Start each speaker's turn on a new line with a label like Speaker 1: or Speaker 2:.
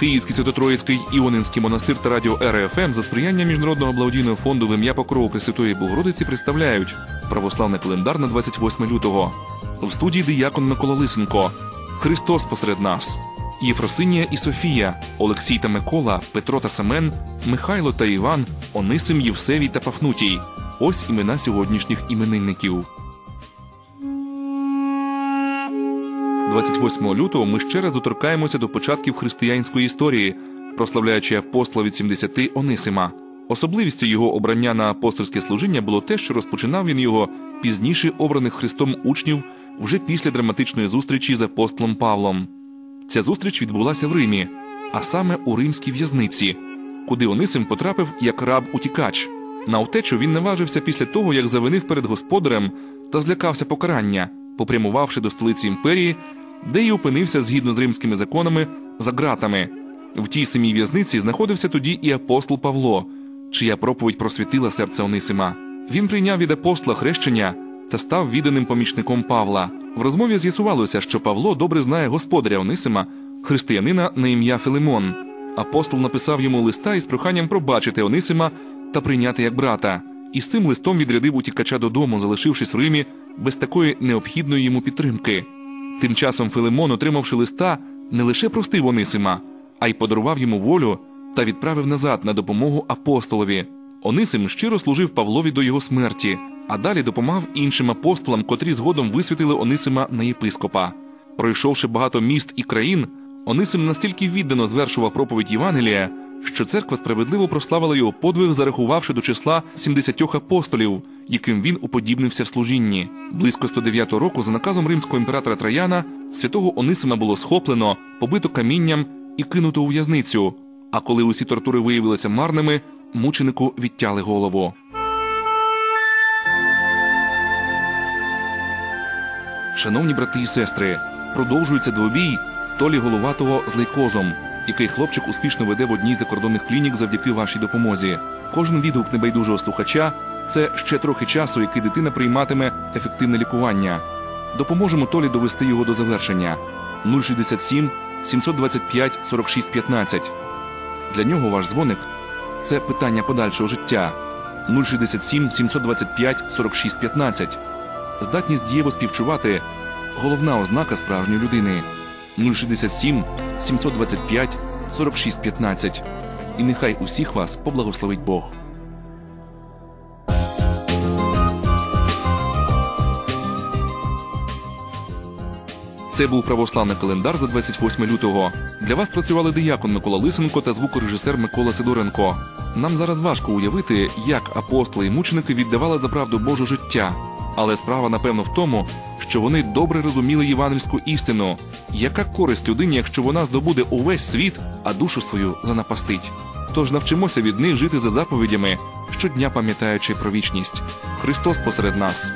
Speaker 1: Київський Свято-Троїцький Іонинський монастир та радіо РФМ за сприяння Міжнародного благодійного фонду в ім'я Покрову Пресвятої Богородиці представляють православний календар на 28 лютого. В студії диякон Микола Лисенко. Христос посеред нас. Єфросинія і Софія, Олексій та Микола, Петро та Семен, Михайло та Іван, Онисим, Євсевій та Пафнутій. Ось імена сьогоднішніх іменинників. 28 лютого ми ще раз доторкаємося до початків християнської історії, прославляючи апостола від 70 Онисима. Особливістю його обрання на апостольське служіння було те, що розпочинав він його пізніше обраних Христом учнів вже після драматичної зустрічі з апостолом Павлом. Ця зустріч відбулася в Римі, а саме у римській в'язниці, куди Онисим потрапив як раб-утікач. На втечу він наважився після того, як завинив перед господарем та злякався покарання, попрямувавши до столиці імперії, де й опинився згідно з римськими законами за ґратами. В тій самій в'язниці знаходився тоді і апостол Павло, чия проповідь просвітила серце Онисима. Він прийняв від апостола хрещення та став відданим помічником Павла. В розмові з'ясувалося, що Павло добре знає господаря Онисима, християнина на ім'я Филимон. Апостол написав йому листа із проханням пробачити Онисима та прийняти як брата, і з цим листом відрядив утікача додому, залишившись в Римі без такої необхідної йому підтримки. Тим часом Филимон, отримавши листа, не лише простив Онисима, а й подарував йому волю та відправив назад на допомогу апостолові. Онисим щиро служив Павлові до його смерті, а далі допомагав іншим апостолам, котрі згодом висвітили Онисима на єпископа. Пройшовши багато міст і країн, Онисим настільки віддано звершував проповідь Євангелія, що церква справедливо прославила його подвиг, зарахувавши до числа 70 апостолів, яким він уподібнився в служінні. Близько 109 року, за наказом римського імператора Траяна, святого Онисима було схоплено, побито камінням і кинуто у в'язницю. А коли усі тортури виявилися марними, мученику відтяли голову. Шановні брати і сестри, продовжується двобій Толі Головатого з лейкозом, який хлопчик успішно веде в одній з закордонних клінік завдяки вашій допомозі. Кожен відгук небайдужого слухача це ще трохи часу, який дитина прийматиме ефективне лікування. Допоможемо Толі довести його до завершення 067 725 46 15. Для нього ваш дзвоник це питання подальшого життя 067 725 46 15. Здатність дієво співчувати головна ознака справжньої людини 067 725 46 15. І нехай усіх вас поблагословить Бог. Це був православний календар за 28 лютого. Для вас працювали диякон Микола Лисенко та звукорежисер Микола Сидоренко. Нам зараз важко уявити, як апостоли і мученики віддавали за правду Божу життя. Але справа, напевно, в тому, що вони добре розуміли євангельську істину. Яка користь людині, якщо вона здобуде увесь світ, а душу свою занапастить? Тож навчимося від них жити за заповідями, щодня пам'ятаючи про вічність. Христос посеред нас.